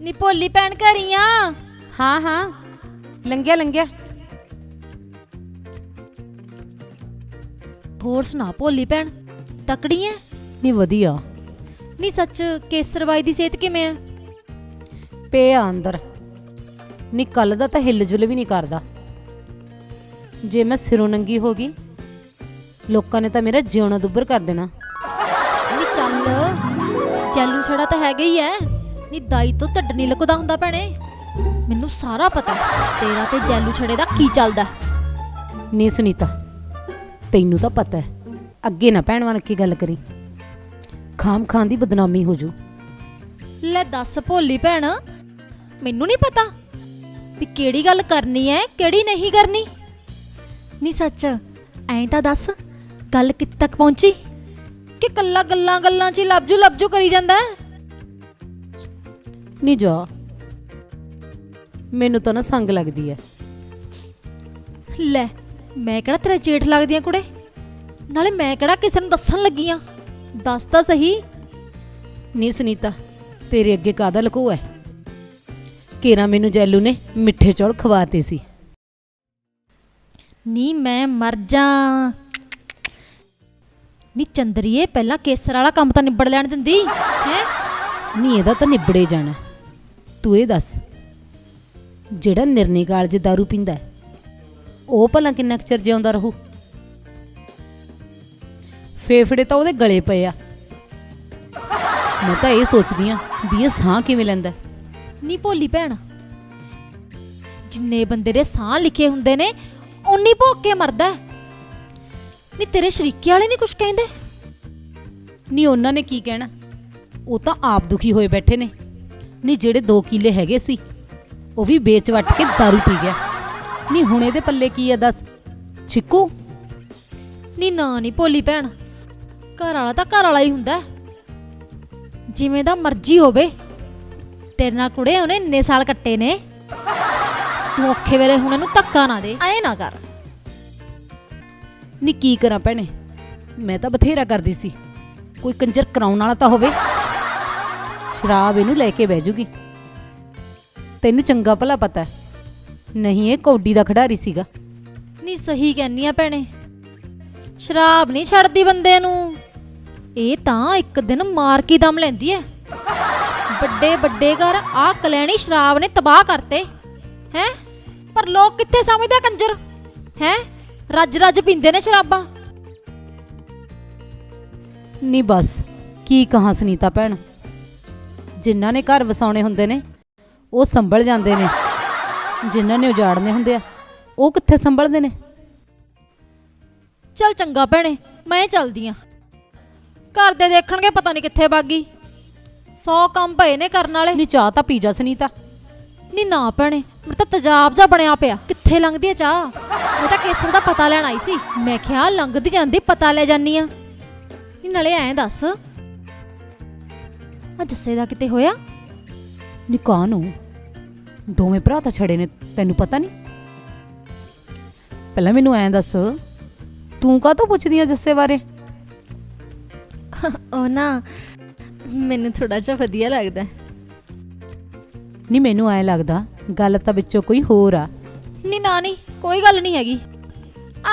ਨੀ ਭੋਲੀ ਭੈਣ ਘਰੀ ਆ। ਹਾਂ ਹਾਂ। ਲੰਘਿਆ ਲੰਘਿਆ। ਹੋਰ ਸੁਣਾ ਭੋਲੀ ਭੈਣ ਤਕੜੀ ਐ? ਨਹੀਂ ਵਧੀਆ। ਨੀ ਸੱਚ ਕੇਸਰਵਾਈ ਦੀ ਸਿਹਤ ਕਿਵੇਂ ਐ? ਪੇ ਆ ਅੰਦਰ। ਨਹੀਂ ਕੱਲ ਦਾ ਤਾਂ ਹਿੱਲ ਜੁਲ ਵੀ ਨਹੀਂ ਕਰਦਾ। ਜੇ ਮੈਂ ਸਿਰੋਂ ਨੰਗੀ ਹੋ ਗਈ ਲੋਕਾਂ ਨੇ ਤਾਂ ਮੇਰਾ ਜਿਉਣਾ ਦੁੱਬਰ ਕਰ ਦੇਣਾ। ਨੀ ਚੱਲ ਜੈਲੂ ਛੜਾ ਤਾਂ ਹੈਗਾ ਹੀ ਐ। ਨੀ ਦਾਈ ਤੋਂ ਢੱਡ ਨਹੀਂ ਲੁਕਦਾ ਹੁੰਦਾ ਭੈਣੇ। ਮੈਨੂੰ ਸਾਰਾ ਪਤਾ ਤੇਰਾ ਤੇ ਜੈਲੂ ਛੜੇ ਦਾ ਕੀ ਚੱਲਦਾ ਨਹੀਂ ਸੁਨੀਤਾ ਤੈਨੂੰ ਤਾਂ ਪਤਾ ਹੈ ਅੱਗੇ ਨਾ ਭੈਣ ਵਾਲ ਕੀ ਗੱਲ ਕਰੀ। ਖਾਮ ਖਾਨ ਦੀ ਬਦਨਾਮੀ ਹੋ ਜੂ। ਲੈ ਦੱਸ ਭੋਲੀ ਭੈਣ ਮੈਨੂੰ ਨਹੀਂ ਪਤਾ ਵੀ ਕਿਹੜੀ ਗੱਲ ਕਰਨੀ ਐ ਕਿਹੜੀ ਨਹੀਂ ਕਰਨੀ। ਨਹੀਂ ਸੱਚ ਐਂ ਤਾਂ ਦੱਸ ਗੱਲ ਕਿੱਥੇ ਤੱਕ ਪਹੁੰਚੀ? ਕਿ ਕੱਲਾ ਗੱਲਾਂ ਗੱਲਾਂ 'ਚ ਹੀ ਲਬਜੂ ਲਬਜੂ ਕਰੀ ਜਾਂਦਾ ਹੈ? ਨਹੀਂ ਜਾ। ਮੈਨੂੰ ਤਾਂ ਨਾ ਸੰਗ ਲੱਗਦੀ ਹੈ ਲੈ ਮੈਂ ਕਿਹੜਾ ਤੇਰਾ ਜੇਠ ਲੱਗਦੀ ਆ ਕੁੜੇ? ਨਾਲੇ ਮੈਂ ਕਿਹੜਾ ਕਿਸੇ ਨੂੰ ਦੱਸਣ ਲੱਗੀ ਆ? ਦੱਸ ਤਾਂ ਸਹੀ। ਨਹੀਂ ਸੁਨੀਤਾ ਤੇਰੇ ਅੱਗੇ ਕਾਦਾ ਲਕੋ ਹੈ ਕੇਰਾ ਮੈਨੂੰ ਜੈਲੂ ਨੇ ਮਿੱਠੇ ਚੌਲ ਖਵਾਤੇ ਸੀ। ਨੀ ਮੈਂ ਮਰ ਜਾ। ਨੀ ਚੰਦਰੀਏ ਪਹਿਲਾਂ ਕੇਸਰ ਵਾਲਾ ਕੰਮ ਤਾਂ ਨਿਬੜ ਲੈਣ ਦਿੰਦੀ ਹੈ? ਨਹੀਂ ਇਹਦਾ ਤਾਂ ਨਿਬੜੇ ਜਾਣਾ। ਤੂੰ ਇਹ ਦੱਸ ਜਿਹੜਾ ਨਿਰਨੇ ਕਾਲਜ दारू ਪੀਂਦਾ ਹੈ, ਉਹ ਭਲਾ ਕਿੰਨਾ ਕੁ ਚਿਰ ਜਿਉਂਦਾ ਰਹੂ? ਫੇਫੜੇ ਤਾਂ ਉਹਦੇ ਗਲੇ ਪਏ ਆ। ਮੈਂ ਤਾਂ ਇਹ ਸੋਚਦੀ ਆ ਵੀ ਇਹ ਸਾਹ ਕਿਵੇਂ ਲੈਂਦਾ ਹੈ। ਨੀ ਭੋਲੀ ਭੈਣ ਜਿੰਨੇ ਬੰਦੇ ਦੇ ਸਾਹ ਲਿਖੇ ਹੁੰਦੇ ਨੇ ਉਨੀ ਭੋਗ ਕੇ ਮਰਦਾ ਹੈ। ਨੀ ਤੇਰੇ ਸ਼ਰੀਕੇ ਵਾਲੇ ਨਹੀਂ ਕੁਝ ਕਹਿੰਦੇ? ਨਹੀਂ ਉਹਨਾਂ ਨੇ ਕੀ ਕਹਿਣਾ? ਉਹ ਤਾਂ ਆਪ ਦੁਖੀ ਹੋਏ ਬੈਠੇ ਨੇ। ਨਹੀਂ ਜਿਹੜੇ 2 ਕਿੱਲੇ ਹੈਗੇ ਸੀ ਉਹ ਵੀ ਵੇਚ ਵੱਟ ਕੇ दारू ਪੀ ਗਿਆ। ਨਹੀਂ ਹੁਣ ਇਹਦੇ ਪੱਲੇ ਕੀ ਆ ਦੱਸ? ਛਿੱਕੂ? ਨੀ ਨਾ ਨੀ ਭੋਲੀ ਭੈਣ। ਘਰ ਵਾਲਾ ਤਾਂ ਘਰ ਵਾਲਾ ਹੀ ਹੁੰਦਾ। ਹੈ। ਜਿਵੇਂ ਦਾ ਮਰਜ਼ੀ ਹੋਵੇ। ਤੇਰੇ ਨਾਲ ਕੁੜੇ ਉਹਨੇ ਇੰਨੇ ਸਾਲ ਕੱਟੇ ਨੇ। ਤੂੰ ਔਖੇ ਵੇਲੇ ਹੁਣ ਇਹਨੂੰ ਧੱਕਾ ਨਾ ਦੇ। ਐ ਨਾ ਕਰ। ਨੀ ਕੀ ਕਰਾਂ ਭੈਣੇ? ਮੈਂ ਤਾਂ ਬਥੇਰਾ ਕਰਦੀ ਸੀ। ਕੋਈ ਕੰਜਰ ਕਰਾਉਣ ਵਾਲਾ ਤਾਂ ਹੋਵੇ। ਸ਼ਰਾਬ ਇਹਨੂੰ ਲੈ ਕੇ ਬਹਿ ਜੂਗੀ। ਤੈਨੂੰ ਚੰਗਾ ਭਲਾ ਪਤਾ ਹੈ। ਨਹੀਂ ਇਹ ਕੌਡੀ ਦਾ ਖਿਡਾਰੀ ਸੀਗਾ। ਨੀ ਸਹੀ ਕਹਿੰਨੀ ਆ ਭੈਣੇ। ਸ਼ਰਾਬ ਨਹੀਂ ਛੱਡਦੀ ਬੰਦੇ ਨੂੰ। ਇਹ ਤਾਂ ਇੱਕ ਦਿਨ ਮਾਰ ਕੇ ਦਮ ਲੈਂਦੀ ਐ। ਵੱਡੇ ਵੱਡੇ ਘਰ ਆ ਕਲੈਣੀ ਸ਼ਰਾਬ ਨੇ ਤਬਾਹ ਕਰਤੇ। ਹੈ? ਪਰ ਲੋਕ ਕਿੱਥੇ ਸਮਝਦੇ ਆ ਕੰਜਰ? ਹੈ? ਰੱਜ ਰੱਜ ਪੀਂਦੇ ਨੇ ਸ਼ਰਾਬਾਂ। ਨੀ ਬਸ। ਕੀ ਕਹਾਂ ਸੁਨੀਤਾ ਭੈਣ? ਜਿਨ੍ਹਾਂ ਨੇ ਘਰ ਵਸਾਉਣੇ ਹੁੰਦੇ ਨੇ ਉਹ ਸੰਭਲ ਜਾਂਦੇ ਨੇ। ਜਿਨ੍ਹਾਂ ਨੇ ਉਜਾੜਨੇ ਹੁੰਦੇ ਆ ਉਹ ਕਿੱਥੇ ਸੰਭਲਦੇ ਨੇ? ਚੱਲ ਚੰਗਾ ਭੈਣੇ ਮੈਂ ਚੱਲਦੀ ਆ। ਘਰ ਦੇ ਦੇਖਣਗੇ ਪਤਾ ਨਹੀਂ ਕਿੱਥੇ ਬਾਗੀ 100 ਕੰਮ ਪਏ ਨੇ ਕਰਨ ਵਾਲੇ। ਨੀ ਚਾਹ ਤਾਂ ਪੀ ਜਾ ਸੁਨੀਤਾ। ਨੀ ਨਾ ਭੈਣੇ ਮੇਰੇ ਤਾਂ ਤੇਜ਼ਾਬ ਜਾ ਬਣਿਆ ਪਿਆ। ਕਿੱਥੇ ਲੰਘਦੀ ਆ ਚਾਹ? ਮੈਂ ਤਾਂ ਕੇਸਰ ਦਾ ਪਤਾ ਲੈਣ ਆਈ ਸੀ। ਮੈਂ ਕਿਹਾ ਲੰਘਦੀ ਜਾਂਦੀ ਪਤਾ ਲੈ ਜਾਨੀ ਆ। ਨੀ ਨਾਲੇ ਐਂ ਦੱਸ ਆ ਜੱਸੇ ਦਾ ਕਿਤੇ ਹੋਇਆ? ਨੀ। ਕਾਹਨੂੰ ਦੋਵੇਂ ਭਰਾ ਤਾਂ ਛੜੇ ਨੇ ਤੈਨੂੰ ਪਤਾ ਨਹੀਂ? ਪਹਿਲਾਂ ਮੈਨੂੰ ਐਂ ਦੱਸ ਤੂੰ ਕਾਹਤੋਂ ਪੁੱਛਦੀ ਆ ਜੱਸੇ ਬਾਰੇ? ਉਹ ਨਾ ਮੈਨੂੰ ਥੋੜਾ ਜਿਹਾ ਵਧੀਆ ਲੱਗਦਾ। ਨਹੀਂ ਮੈਨੂੰ ਐਂ ਲੱਗਦਾ ਗੱਲ ਤਾਂ ਵਿੱਚੋਂ ਕੋਈ ਹੋਰ ਆ। ਨੀ ਨਾ ਨੀ ਕੋਈ ਗੱਲ ਨਹੀਂ ਹੈਗੀ।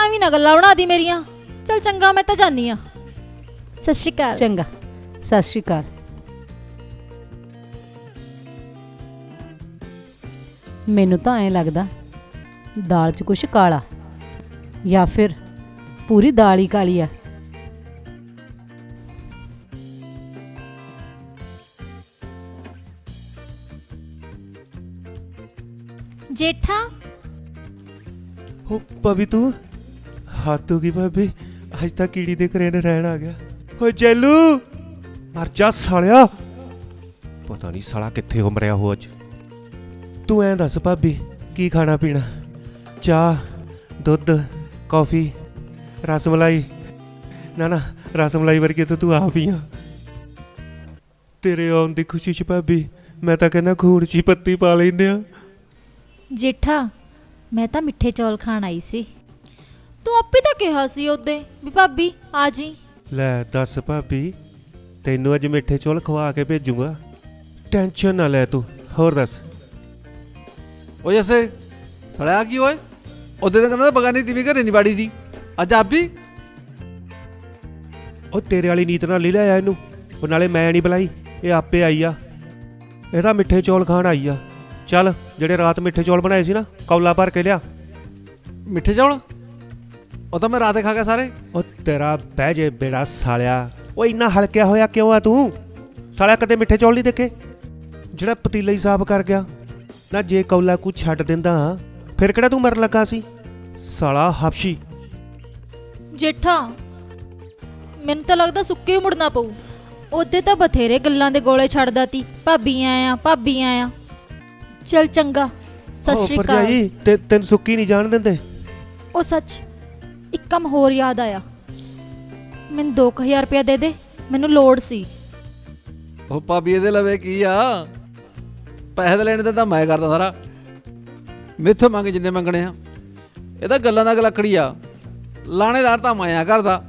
ਐਵੇਂ ਨਾ ਗੱਲਾਂ ਬਣਾ ਦੀ ਮੇਰੀਆਂ। ਚੱਲ ਚੰਗਾ ਮੈਂ ਤਾਂ ਜਾਨੀ ਆ। ਸਤਿ ਸ਼੍ਰੀ ਅਕਾਲ। ਚੰਗਾ ਸਤਿ ਸ਼੍ਰੀ ਅਕਾਲ। ਮੈਨੂੰ ਤਾਂ ਐਂ ਲੱਗਦਾ ਦਾਲ 'ਚ ਕੁਛ ਕਾਲਾ ਜਾਂ ਫਿਰ ਪੂਰੀ ਦਾਲ ਹੀ ਕਾਲੀ ਆ। ਜੇਠਾ। ਹੋ ਭਾਬੀ ਤੂੰ? ਹੱਥ ਹੋ ਗਈ ਭਾਬੀ। ਅੱਜ ਤਾਂ ਕੀੜੀ ਦੇ ਘਰੇ ਨੇ ਰਹਿਣ ਆ ਗਿਆ। ਓ ਜੈਲੂ ਮਰ ਜਾ ਸਾਲਿਆ। ਪਤਾ ਨਹੀਂ ਸਾਲਾ ਕਿੱਥੇ ਹੋ ਮਰਿਆ ਹੋ ਅੱਜ। ਤੂੰ ਐਂ ਦੱਸ ਭਾਬੀ ਕੀ ਖਾਣਾ ਪੀਣਾ? ਚਾਹ ਦੁੱਧ ਕਾਫੀ ਰਸਮਲਾਈ ਨਾ ਨਾ ਰਸਮਲਾਈ ਵਰਗੇ ਤਾਂ ਤੂੰ ਆਪ ਹੀ ਆ। ਤੇਰੇ ਆਉਣ ਦੀ ਖੁਸ਼ੀ 'ਚ ਭਾਬੀ ਮੈਂ ਤਾਂ ਕਹਿੰਦਾ ਖੂਨ 'ਚ ਹੀ ਪੱਤੀ ਪਾ ਲੈਂਦੇ ਆ। ਜੇਠਾ ਮੈਂ ਤਾਂ ਮਿੱਠੇ ਚੌਲ ਖਾਣ ਆਈ ਸੀ। ਤੂੰ ਆਪੇ ਤਾਂ ਕਿਹਾ ਸੀ ਉਹਦੇ ਵੀ ਭਾਬੀ ਆ ਜੀ। ਲੈ ਦੱਸ ਭਾਬੀ ਤੈਨੂੰ ਅੱਜ ਮਿੱਠੇ ਚੌਲ ਖਵਾ ਕੇ ਭੇਜੂਗਾ। ਟੈਨਸ਼ਨ ਨਾ ਲੈ ਤੂੰ ਹੋਰ ਦੱਸ। ਓ ਜੱਸੇ ਸੜਿਆ ਕੀ ਓਏ ਉਹਦੇ ਤਾਂ ਕਹਿੰਦਾ ਬਗਾਨੀ ਤੀਵੀਂ ਘਰੇ ਨਹੀਂ ਬਾੜੀ ਦੀ ਅੱਜ ਆਪ ਵੀ ਉਹ ਤੇਰੇ ਵਾਲੀ ਨੀਤ ਨਾਲ ਲੈ ਲਿਆ ਇਹਨੂੰ ਉਹ ਨਾਲੇ ਮੈਂ ਨਹੀਂ ਬੁਲਾਈ ਇਹ ਆਪੇ ਆਈ ਆ ਇਹ ਤਾਂ ਮਿੱਠੇ ਚੌਲ ਖਾਣ ਆਈ ਆ ਚੱਲ ਜਿਹੜੇ ਰਾਤ ਮਿੱਠੇ ਚੌਲ ਬਣਾਏ ਸੀ ਨਾ ਕੌਲਾ ਭਰ ਕੇ ਲਿਆ ਮਿੱਠੇ ਚੌਲ ਉਹ ਤਾਂ ਮੈਂ ਰਾਤੇ ਖਾ ਗਿਆ ਸਾਰੇ ਉਹ ਤੇਰਾ ਬਹਿ ਜੇ ਬੇੜਾ ਸਾਲਿਆ ਉਹ ਇੰਨਾ ਹਲਕਿਆ ਹੋਇਆ ਕਿਉਂ ਆ ਤੂੰ ਸਾਲਿਆ ਕਦੇ ਮਿੱਠੇ ਚੌਲ ਨਹੀਂ ਦੇਖੇ ਜਿਹੜਾ ਪਤੀਲਾ ਹੀ ਸਾਫ਼ ਕਰ ਗਿਆ ਨਾ ਜੇ ਕੌਲਾ ਕੋ ਛੱਡ ਦਿੰਦਾ ਫਿਰ ਕਿਹੜਾ ਤੂੰ ਮਰਨ ਲੱਗਾ ਸੀ? ਸਾਲਾ ਹਬਸ਼ੀ ਜੇਠਾ ਮੈਨੂੰ ਤਾਂ ਲੱਗਦਾ ਸੁੱਕੇ ਹੀ ਮੁੜਨਾ ਪਊ। ਉਹਦੇ ਤਾਂ ਬਥੇਰੇ ਗੱਲਾਂ ਦੇ ਗੋਲੇ ਛੱਡਦਾ ਤੀ। ਭਾਬੀ ਆਇਆ ਭਾਬੀ ਆਇਆ। ਚਲ ਚੰਗਾ ਸਤਿ ਸ਼੍ਰੀ ਅਕਾਲ। ਭਰਜਾਈ, ਤੇ ਤੈਨੂੰ ਸੁੱਕੀ ਨਹੀਂ ਜਾਣ ਦਿੰਦੇ? ਉਹ ਸੱਚ ਇੱਕ ਕੰਮ ਹੋਰ ਯਾਦ ਆਇਆ। ਮੈਨੂੰ 2000 ਰੁਪਇਆ ਦੇ ਦੇ ਮੈਨੂੰ ਲੋੜ ਸੀ। ਉਹ ਭਾਬੀ ਇਹਦੇ ਲਵੇ ਕੀ ਆ? ਪੈਸੇ ਲੈਣ ਦੇ ਤਾਂ ਮੈਂ ਕਰਦਾ ਸਾਰਾ। ਮੈਥੋਂ ਮੰਗ ਜਿੰਨੇ ਮੰਗਣੇ ਆ। ਇਹ ਤਾਂ ਗੱਲਾਂ ਦਾ ਗਲਕੜੀ ਆ। ਲਾਣੇਦਾਰ ਤਾਂ ਮੈਂ ਆ ਕਰਦਾ।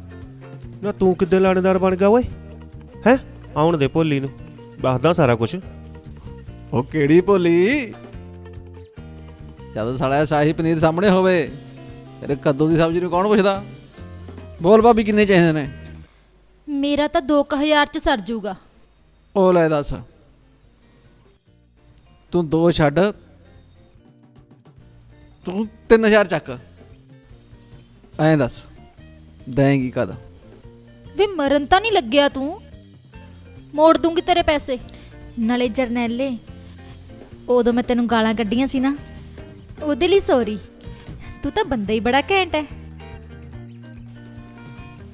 ਨਾ ਤੂੰ ਕਿੱਦੇ ਲਾਣੇਦਾਰ ਬਣ ਗਿਆ ਓਏ? ਹੈ? ਆਉਣ ਦੇ ਭੋਲੀ ਨੂੰ। ਦੱਸਦਾ ਸਾਰਾ ਕੁਝ ਉਹ ਕਿਹੜੀ ਭੋਲੀ? ਜਦ ਸਾਲਾ ਸ਼ਾਹੀ ਪਨੀਰ ਸਾਹਮਣੇ ਹੋਵੇ ਤੇਰੇ ਕੱਦੂ ਦੀ ਸਬਜ਼ੀ ਨੂੰ ਕੌਣ ਪੁੱਛਦਾ? ਬੋਲ ਭਾਬੀ ਕਿੰਨੇ ਚਾਹੀਦੇ ਨੇ? ਮੇਰਾ ਤਾਂ 2000 ਚ ਸਰ ਜੂਗਾ। ਉਹ ਲੈ ਦੱਸ। ਤੂੰ ਦੋ ਛੱਡ। ਤੂੰ 3000 ਚੱਕ। ਐਂ ਦੱਸ ਦੇਂਗੀ ਕਦ ਵੇ ਮਰਨ ਤਾਂ ਨਹੀਂ ਲੱਗਿਆ ਤੂੰ। ਮੋੜ ਦੂੰਗੀ ਤੇਰੇ ਪੈਸੇ। ਨਾਲੇ ਜਰਨੈਲੇ ਉਦੋਂ ਮੈਂ ਤੈਨੂੰ ਗਾਲਾਂ ਕੱਢੀਆਂ ਸੀ ਨਾ ਉਹਦੇ ਲਈ ਸੌਰੀ ਤੂੰ ਤਾਂ ਬੰਦਾ ਹੀ ਬੜਾ ਘੈਂਟ ਹੈ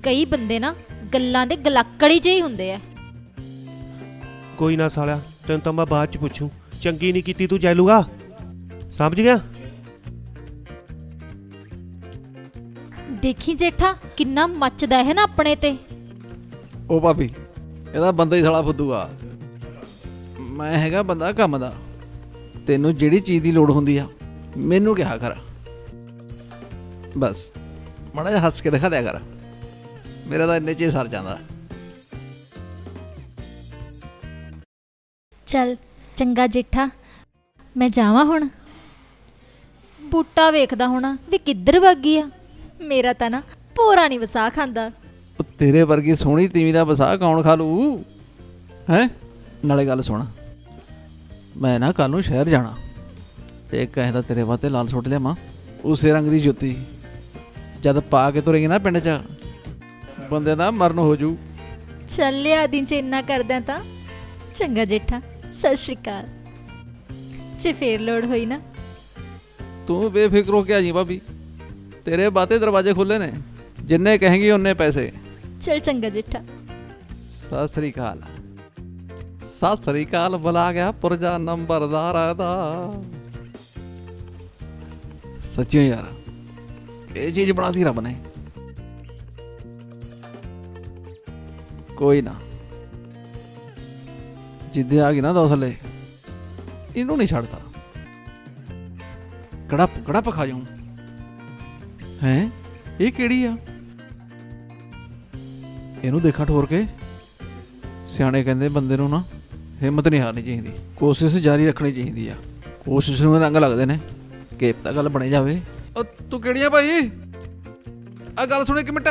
ਕਈ ਬੰਦੇ ਨਾ ਗੱਲਾਂ ਦੇ ਗਲਾਕੜੀ ਜਿਹੇ ਹੀ ਹੁੰਦੇ ਆ ਕੋਈ ਨਾ ਸਾਲਿਆ ਤੈਨੂੰ ਤਾਂ ਮੈਂ ਬਾਅਦ ਚ ਪੁੱਛੂ। ਚੰਗੀ ਨਹੀਂ ਕੀਤੀ ਤੂੰ ਜੈਲੂਗਾ ਸਮਝ ਗਿਆ? ਦੇਖੀ ਜੇਠਾ ਕਿੰਨਾ ਮੱਚਦਾ ਹੈ ਨਾ ਆਪਣੇ ਤੇ। ਉਹ ਭਾਬੀ ਇਹਦਾ ਬੰਦਾ ਹੀ ਸਾਲਾ ਫੁੱਦੂ ਆ। ਮੈਂ ਹੈਗਾ ਬੰਦਾ ਕੰਮ ਦਾ। ਤੈਨੂੰ ਜਿਹੜੀ ਚੀਜ਼ ਦੀ ਲੋੜ ਹੁੰਦੀ ਆ ਮੈਨੂੰ ਕਿਹਾ ਕਰ। ਬਸ ਮਾੜਾ ਜਿਹਾ ਹੱਸ ਕੇ ਦਿਖਾ ਦਿਆ ਕਰ। ਮੇਰਾ ਤਾਂ ਇੰਨੇ ਚ ਹੀ ਸਰ ਜਾਂਦਾ। ਚੱਲ ਚੰਗਾ ਜੇਠਾ ਮੈਂ ਜਾਵਾਂ ਹੁਣ? ਬੂਟਾ ਵੇਖਦਾ ਹੋਣਾ ਵੀ ਕਿੱਧਰ ਵਾਗੀ ਆ। ਮੇਰਾ ਤਾਂ ਨਾ ਪੋਰਾ ਨਹੀਂ ਵਸਾ ਖਾਂਦਾ। ਉਹ ਤੇਰੇ ਵਰਗੀ ਸੋਹਣੀ ਤੀਵੀਂ ਦਾ ਵਸਾ ਕੌਣ ਖਾ ਲੂ? ਹੈ? ਨਾਲੇ ਗੱਲ ਸੁਣ। ਮੈਂ ਨਾ ਕੱਲ ਨੂੰ ਸ਼ਹਿਰ ਜਾਣਾ। ਤੇ ਕਹਿੰਦਾ ਤੇਰੇ ਵਾਸਤੇ ਲਾਲ ਸੁੱਟ ਲਿਆਵਾਂ ਉਸੇ ਰੰਗ ਦੀ ਜੁੱਤੀ। ਜਦ ਪਾ ਕੇ ਤੁਰੇਂਗੇ ਨਾ ਪਿੰਡ 'ਚ ਬੰਦੇ ਦਾ ਮਰਨ ਹੋ ਜੂ। ਚੱਲ ਲਿਆ ਦਿਨ ਚ ਇੰਨਾ ਕਰਦਾ ਤਾਂ। ਚੰਗਾ ਜੇਠਾ ਸਤਿ ਸ਼੍ਰੀ ਅਕਾਲ। ਜੇ ਫੇਰ ਲੋੜ ਹੋਈ ਨਾ। ਤੂੰ ਬੇਫਿਕਰ ਹੋ ਕੇ ਆ ਜੀ ਭਾਬੀ। ਤੇਰੇ ਬਾਤੇ ਦਰਵਾਜ਼ੇ ਖੁੱਲੇ ਨੇ। ਜਿੰਨੇ ਕਹੇਂਗੀ ਉਹਨੇ ਪੈਸੇ। ਚੱਲ ਚੰਗਾ ਜੇਠਾ। ਸਤਿ ਸ੍ਰੀ ਅਕਾਲ। ਸਤਿ ਸ੍ਰੀ ਅਕਾਲ ਬੁਲਾ ਗਿਆ ਪੁਰਜਾ ਨੰਬਰਦਾਰ ਦਾ ਸੱਚੀ ਯਾਰ ਇਹ ਚੀਜ਼ ਬਣਾਤੀ ਰੱਬ ਨੇ। ਕੋਈ ਨਾ। ਜਿੱਦੇ ਆ ਗਈ ਨਾ ਦੋ ਥੱਲੇ ਇਹਨੂੰ ਨਹੀਂ ਛੱਡਦਾ। ਕੜਾ ਕੜਾ ਪਖਾ ਜਾਉਂ ਹੈ? ਇਹ ਕਿਹੜੀ ਆ? ਇਹਨੂੰ ਦੇਖਾ ਠੋਰ ਕੇ। ਸਿਆਣੇ ਕਹਿੰਦੇ ਬੰਦੇ ਨੂੰ ਨਾ ਹਿੰਮਤ ਨਹੀਂ ਹਾਰਨੀ ਚਾਹੀਦੀ। ਕੋਸ਼ਿਸ਼ ਜਾਰੀ ਰੱਖਣੀ ਚਾਹੀਦੀ ਆ। ਕੋਸ਼ਿਸ਼ ਨੂੰ ਰੰਗ ਲੱਗਦੇ ਨੇ। ਕਿ ਪਤਾ ਗੱਲ ਬਣੇ ਜਾਵੇ। ਉਹ ਤੂੰ ਕਿਹੜੀਆਂ ਭਾਈ? ਆ ਗੱਲ ਸੁਣ ਇੱਕ ਮਿੰਟ।